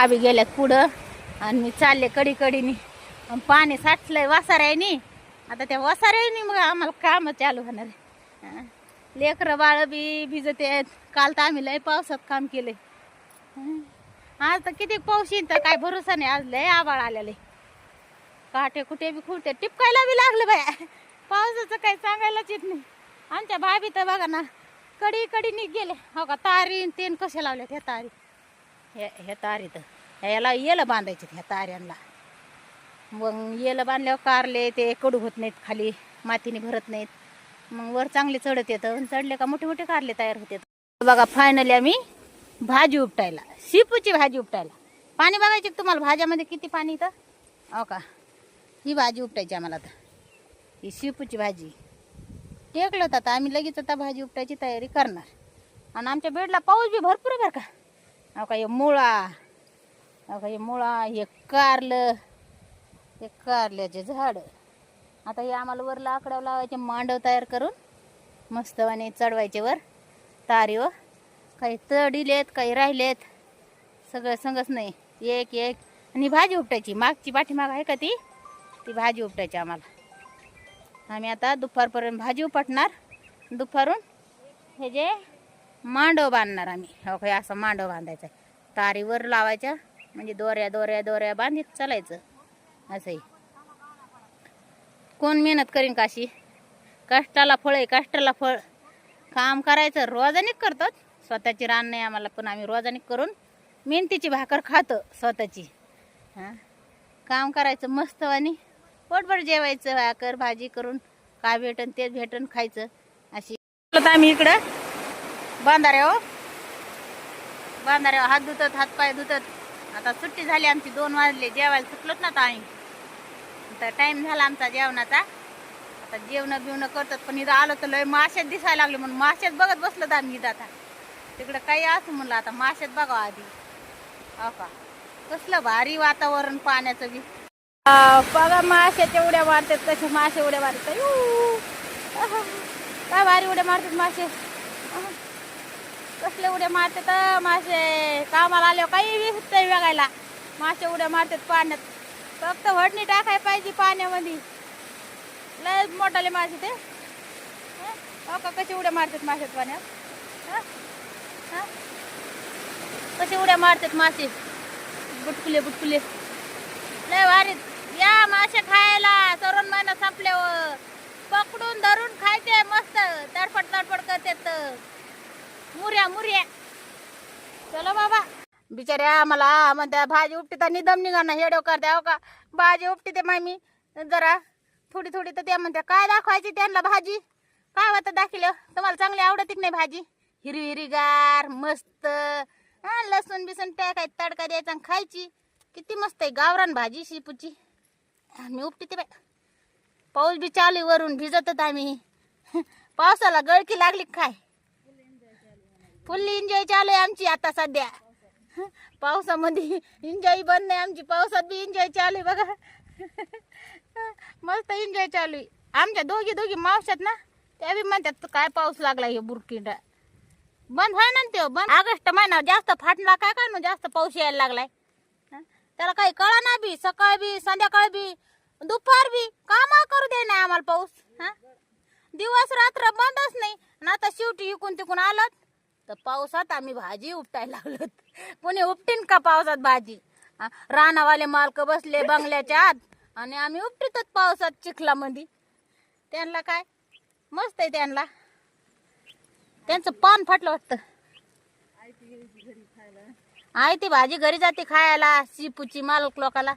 भाभी गेल्यात पुढं. आणि मी चालले कडी कडीनी आणि पाणी साठलंय वासाऱ्यानी आता त्या वासाऱ्यानी मग आम्हाला काम चालू होणार आहे. लेकरं बाळ बी भिजत आहेत. काल तर आम्ही लय पावसात काम केले आज तर किती पाऊस येईन तर काय भरोसा नाही. आज लय आबाळ आलेले काटे कुठे बी खुलते टिपकायला बी लागलं बाया. पावसाचं काही सांगायलाच येत नाही. आमच्या भाभी तर बघा ना कडी कडी निघ गेले हो का तारी तेन कसे लावले त्या तारी? हे ह्या तारी तर याला येलं बांधायचे ह्या ताऱ्यांना. मग येलं बांधल्यावर कारले ते कडू होत नाहीत खाली मातीने भरत नाहीत. मग वर चांगले चढत येतं आणि चढले का मोठे मोठे कारले तयार होते बघा फायनली आम्ही भाजी उपटायला शिपूची भाजी उपटायला. पाणी बघायची तुम्हाला? भाज्यामध्ये किती पाणी इथं? हो का? ही भाजी उपटायची आम्हाला आता. ही शिपूची भाजी. टेकलं होतं आता आम्ही लगेच आता भाजी उपटायची तयारी करणार. आणि आमच्या बेडला पाऊस बी भरपूर आहे बरं का. का हे मुळा. हो का हे मुळा हे कारलं. हे कारल्याचे झाड. आता हे आम्हाला वर लाकडावर लावायचे मांडव तयार करून. मस्तवाने चढवायचे वर. तारीवर हो. काही तडिलेत काही राहिलेत. सगळं संगच नाही. एक एक. आणि भाजी उपटायची. मागची पाठीमाग आहे का ती? ती भाजी उपटायची आम्हाला. आम्ही आता दुपारपर्यंत भाजी उपटणार. दुपारून हे जे मांडव बांधणार आम्ही. हो काय असं मांडव बांधायचं तारीवर लावायच्या म्हणजे दोऱ्या दोऱ्या दोऱ्या बांधित चालायचं. असंही कोण मेहनत करीन काशी? कष्टाला फळ आहे कष्टाला फळ. काम करायचं रोजाने करतात. स्वतःची रान नाही आम्हाला पण आम्ही रोजाने करून मेहनतीची भाकर खातो स्वतःची. हां? काम करायचं मस्त आणि पोटभर जेवायचं भाकर भाजी करून काय भेटन तेच भेटन खायचं. अशी. आम्ही इकडं बांधाऱ्या हो. बांधाऱ्या हो. हात धुतत हात पाय धुतत. आता सुट्टी झाली आमची दोन वाजले. जेवायला सुटलोत ना आता आम्ही. आता टाईम झाला आमचा जेवणाचा. आता जेवणं बिवणं करतात पण इथं आलो तर लय माश्यात दिसायला लागले म्हणून माश्यात बघत बसलो तर आम्ही इथं आता. तिकडं काही असं म्हणलं आता माश्यात बघा आधी. हो का? कसलं भारी वातावरण पाण्याचं बी. बघा माशाच्या उड्या मारतात कसे मासे उड्या मारतात काय भारी उड्या मारतात मासे. कसले उड्या मारतात मासे? कामाला आल्यावर काही विसरते बघायला. मासे उड्या मारतात पाण्यात. फक्त वडणी टाकाय पाहिजे पाण्यामध्ये. लय मोठाले मासे ते. हो का? कसे उड्या मारतात मासे पाण्यात? कसे उड्या मारतात मासे? बुटकुले बुटकुले. लय भारी. या मासे खायला सरण महिना संपल्यावर पकडून धरून खायचे मस्त. तडफड तडफड करतात. मुर्या मुर्या. चलो बाबा. बिचाऱ्या आम्हाला म्हणत्या भाजी उपटी तर निदम निघाणं हेडो करते हो का? भाजी उपटी ते मामी. जरा थोडी थोडी तर त्या म्हणत्या. काय दाखवायची त्यांना भाजी? काय होतं दाखिलं? तुम्हाला चांगली आवडत की नाही भाजी? हिरवी हिरवीगार मस्त. हा लसूण बिसून टाकाय तडका द्यायचा आणि खायची. किती मस्त आहे गावरान भाजी शिपूची. मी उपटी ते बाय पाऊस बी चालू आहे वरून भिजतच आम्ही. पावसाला गळकी लागली काय? फुल एन्जॉय चालू आहे आमची आता सध्या. पावसामध्ये एन्जॉय बंद नाही आमची पावसात बी एन्जॉय चालू आहे बघा. मस्त एन्जॉय चालू आहे. आमच्या दोघी दोघी मावशात ना त्या बी म्हणतात काय पाऊस लागला हे बुरकिंडा बंद व्हाय ना ते बंद. ऑगस्ट महिना जास्त फाटला काय काय मग जास्त पाऊस यायला लागलाय? त्याला काही कळा ना बी सकाळ बी संध्याकाळ बी दुपार बी. काम करू दे ना आम्हाला पाऊस हा? दिवस रात्र बंदच नाही. ना आता शेवटी इकून तिकून आलं तर पावसात आम्ही भाजी उपटायला लागलो कोणी उपटीन का पावसात भाजी? रानावाले मालक बसले बंगल्याच्या आत आणि आम्ही उपटीतच पावसात चिखलामध्ये त्यांना काय? मस्त आहे त्यांना. त्यांचं पान फाटलं वाटतं. आहे ती भाजी घरी जाते खायला शिपूची मालक लोकाला.